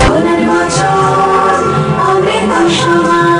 সোনার বছর অমৃত সমান